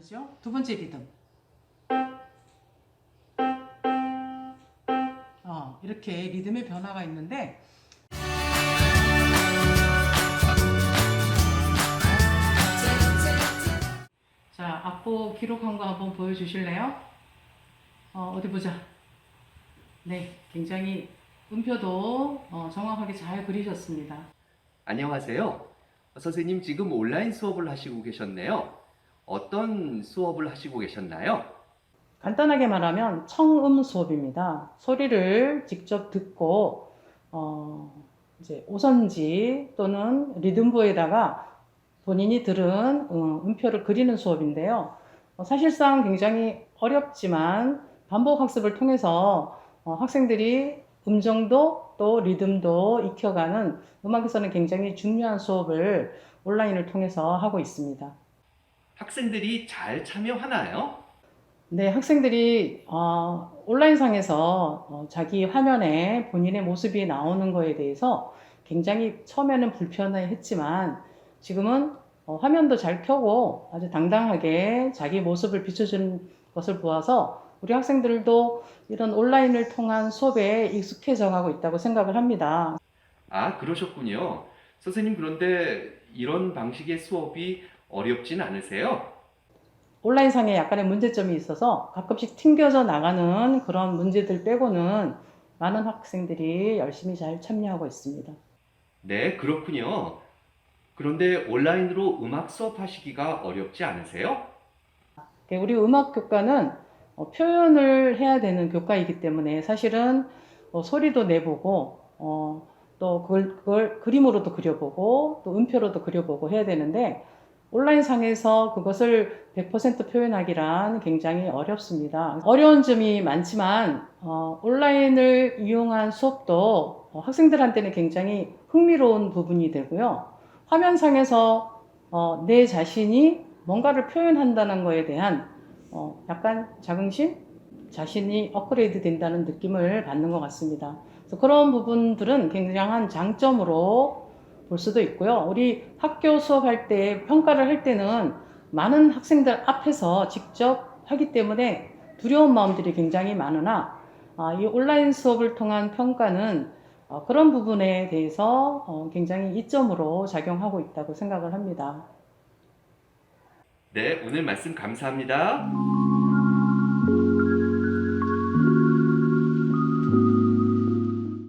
다르죠? 두 번째 리듬. 어, 이렇게 리듬의 변화가 있는데 자, 악보 기록한 거 한번 보여주실래요? 어, 어디 보자. 네, 굉장히 음표도 어, 정확하게 잘 그리셨습니다. 안녕하세요. 선생님 지금 온라인 수업을 하시고 계셨네요. 어떤 수업을 하시고 계셨나요? 간단하게 말하면 청음 수업입니다. 소리를 직접 듣고 어, 이제 오선지 또는 리듬부에다가 본인이 들은 음, 음표를 그리는 수업인데요. 어, 사실상 굉장히 어렵지만 반복 학습을 통해서 어, 학생들이 음정도 또 리듬도 익혀가는 음악에서는 굉장히 중요한 수업을 온라인을 통해서 하고 있습니다. 학생들이 잘 참여하나요? 네, 학생들이 어, 온라인상에서 어, 자기 화면에 본인의 모습이 나오는 거에 대해서 굉장히 처음에는 불편해했지만 지금은 어, 화면도 잘 켜고 아주 당당하게 자기 모습을 비춰주는 것을 보아서 우리 학생들도 이런 온라인을 통한 수업에 익숙해져 가고 있다고 생각을 합니다. 아, 그러셨군요. 선생님 그런데 이런 방식의 수업이 어렵진 않으세요? 온라인상에 약간의 문제점이 있어서 가끔씩 튕겨져 나가는 그런 문제들 빼고는 많은 학생들이 열심히 잘 참여하고 있습니다. 네, 그렇군요. 그런데 온라인으로 음악 수업 하시기가 어렵지 않으세요? 네, 우리 음악 교과는 어, 표현을 해야 되는 교과이기 때문에 사실은 어, 소리도 내보고 어, 또 그걸, 그걸 그림으로도 그려보고 또 음표로도 그려보고 해야 되는데 온라인 상에서 그것을 100% 표현하기란 굉장히 어렵습니다. 어려운 점이 많지만 어, 온라인을 이용한 수업도 어, 학생들한테는 굉장히 흥미로운 부분이 되고요. 화면상에서 어, 내 자신이 뭔가를 표현한다는 거에 대한 어, 약간 자긍심, 자신이 업그레이드 된다는 느낌을 받는 것 같습니다. 그래서 그런 부분들은 굉장한 장점으로 볼 수도 있고요. 우리 학교 수업할 때 평가를 할 때는 많은 학생들 앞에서 직접 하기 때문에 두려운 마음들이 굉장히 많으나 아, 이 온라인 수업을 통한 평가는 어, 그런 부분에 대해서 어, 굉장히 이점으로 작용하고 있다고 생각을 합니다. 네, 오늘 말씀 감사합니다.